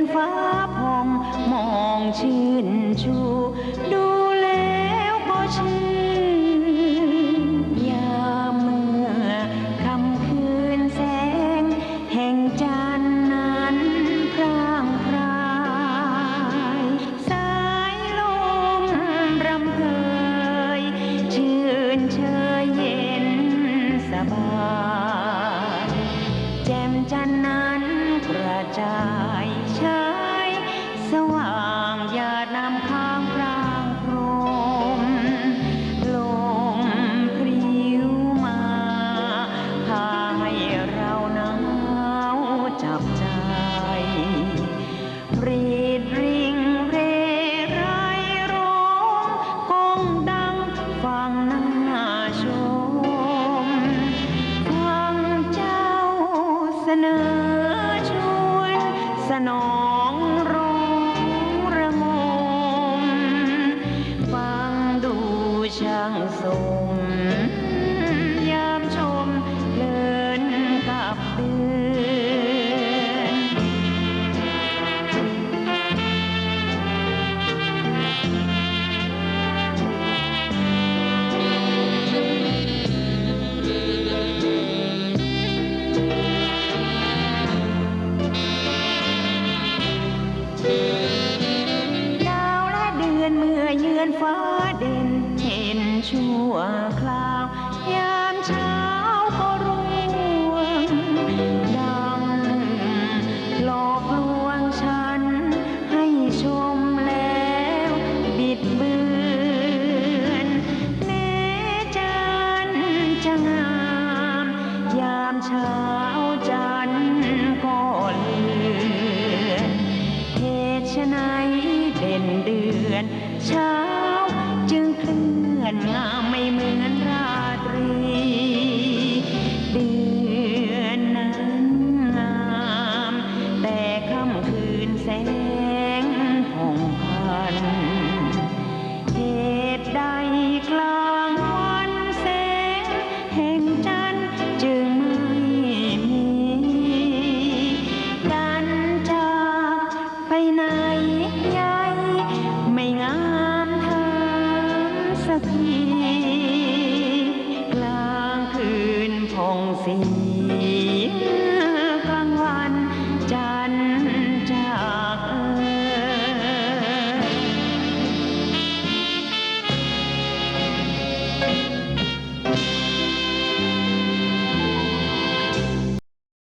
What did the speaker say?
อนฟ้าผ่องมองชื่นชู ดูแล้วก็ชื่นยามเมื่อคำคืนแสง แห่งจันทร์นั้นพร่างพรายสายลมรำเพยชื่นเชยเย็นสบาย แจ่มจันทร์นั้นกระจาย เเช้าก็ร่วงดัง หลอกลวงฉันให้ชมแล้วบิดเบือนแม้จันจะงามยามเช้าจันก็เลือนเหตุไฉนเด่นเดือนเช้าจึงเคลื่อนงาม กลางวันแสงแห่งจันทร์จึงม่มีการจากไปไหนยไม่งามเธอสีกลางคืนพงสี